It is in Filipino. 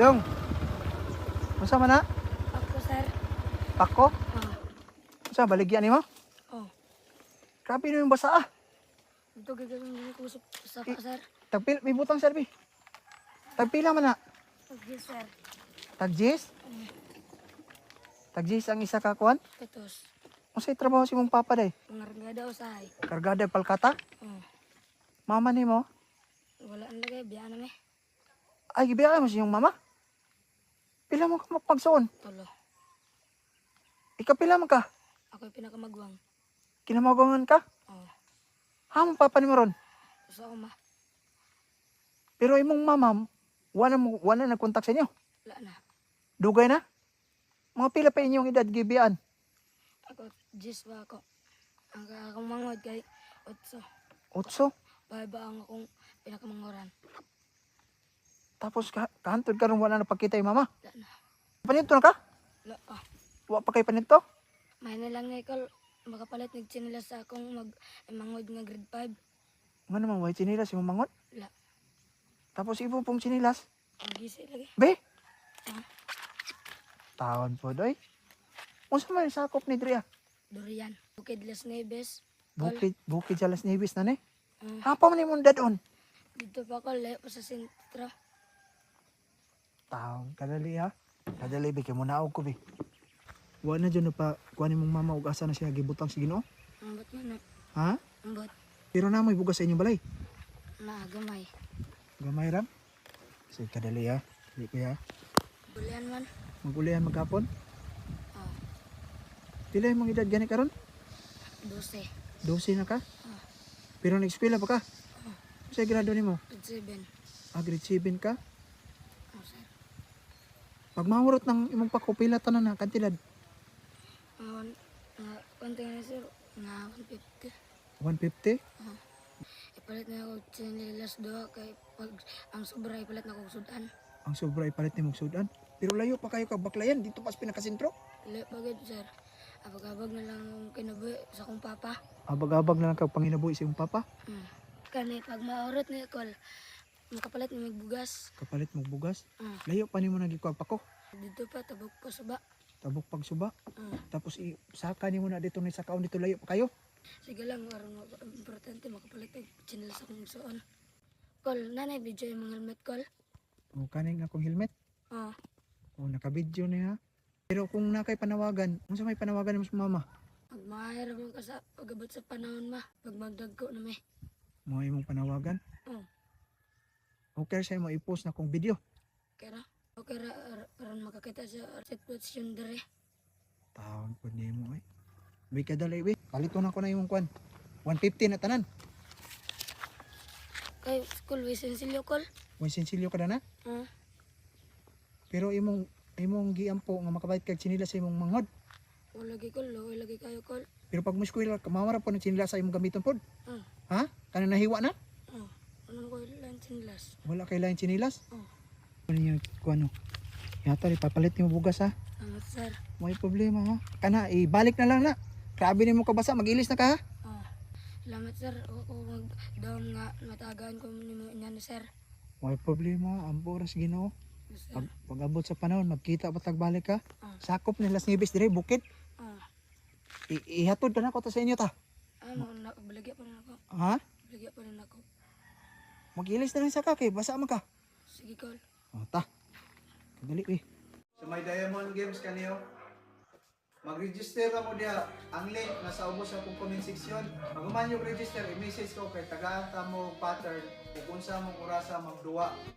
Dong. Unsa man na? Ako, sir. Pako? Oh. Unsa baligyan nimo? Oh. Grabe na yung basa ah. Ito gagawin ko sa, sa pa, sir. Tagpil, may butang sir, bi. Tagpila man na. Okay, sir. Tagjis? Tagjis ang isa ka kuan? Katos. Unsay trabaho si mong papa day? Pangarga daw sa ay. Kargada palkata? Oh. Mama nimo? Wala ang lagay. Biya na me. Ay gibiya mo si yung mama. Pila mo ka mapagsuon? Tolo. Ikapila man ka? Ako yung pinakamagwang. Kinamagongan ka? Oh. Hamon papa nimo ron. Gusto ako ma. Pero imong mama, wala mo wala nagkontak sa inyo. Wala na. Dugay na? Mga pila pa inyong edad gibiyaan? Ako, Jis ba ako? Ang akong mangod kay Otso. Otso. Baba ang akong pinakamangoran. Tapos ka, kahantod ka ron wala na pagkita yung mama. Wala na. Paninto na ka? Wala. Oh. Wa pa kay paninto? May na lang na ikaw. Makapalit nagchinila sa akong mag mangod nga grade 5. Nga naman, way chinilas yung mangot. Wala. Tapos ibo pong chinilas. Ang gisi lagi. Be? Ah. Taon po, doy. Unsa man sakop ni Drea? Durian. Bukid Las Neves. Bukid, bukid sa Las Nieves na ni. Ah. Hapa man yung dadon. Dito pa ako, layo pa sa sentro. Taon, kadali ha. Kadali, be, kay mo naog ko, be. Wa na dyan na pa, kuha ni mong mama ug asa na siya gibutang sa ginoo. Ambot man na. Ha? Ambot. Pero na mo ibugas sa inyong balay. Na, gamay. Gamay ram. Sige, kadali ha. Hindi ko ha. Bulian man. Magulihan magkapon. Oh, Pila yung mga edad gani karon? 12. 12 na ka? Pero nag-eskwela pa ka? Sa grado ni mo? Grade 7. Ah, grade 7 ka? Mahurot ng imong pakupila tanan na kantilad, Uh, uh, konti na sir. Nga 150. 150? Ipalit na ako chinilas doha kay pag ang sobra ipalit na ako sudan. Ang sobra ipalit ni sudan. Pero layo pa kayo kag baklayan dito pas pinakasentro. Layo bagay sir. Abag-abag na lang akong kinabuhi sa akong papa. Abag-abag na lang kag panginabuhi sa imong papa. Hmm. Kani pag maurot ni kol, makapalit na may bugas. Kapalit mong bugas. Hmm. Layo pa nimo nagikuha pa ko. Dito pa tabok pa suba. Tabok pag suba. Hmm. Tapos i saka nimo na dito ni sakaon dito layo pa kayo. Sige lang, warang importante makapalit ng channel sa kong suon. Kol, nanay video yung mga helmet kol. O kaning akong helmet. Oh, O naka-video niya. Pero kung nakay panawagan, unsa may panawagan mo sa mama? pag mahirap mo ka sa pagabot sa panahon ma, pag magdagko na may. Mga imong panawagan. Oh, Okay sa mo i-post na kong video. kaya ra. Okay ra, aron makakita sa sitwasyon dire. Taon po ni mo eh. May kadali be. Palito na ko na yung kwan. 150 na tanan. Kay school way sensilyo kol. May sensilyo ka na na. Pero imong imong giampo nga makabait kag chinila sa imong manghod. wala lagi kol, wala lagi kayo kol. Pero pag muskwil kamawara po ng chinila sa imong gamiton pod. Ah, Ha? Kana nahiwa na? oh, ano ko lang chinilas. Wala kay lain chinilas. Oh, Ano yung kuano? Yata ipapalit mo bugas ha. ang sir. May problema ha. Kana ibalik na lang na. Grabe ni mo kabasa mag-ilis na ka ha. Oh, salamat sir. O, o mag daw nga matagaan ko nimo niya ni sir. May problema, ang oras Ginoo. Sir. Pag pag-abot sa panahon, magkita pa tagbalik ka. Ah. Sakop ni Las Nieves dire bukid. Ah, I- ihatod ka na ko ta sa inyo ta. ano, na, baligya pa rin ako. Ha? Baligya pa rin ako. Mag-ilis na lang sa kaki, basa man ka. Sige kol. O ta. Dali eh. Sa may Diamond Games kaniyo. Mag-register ako diha. Ang link nasa ubos sa akong comment section. Pag man yung register, i-message ko kay tagaan ta mo pattern kung unsa mong orasa magduwa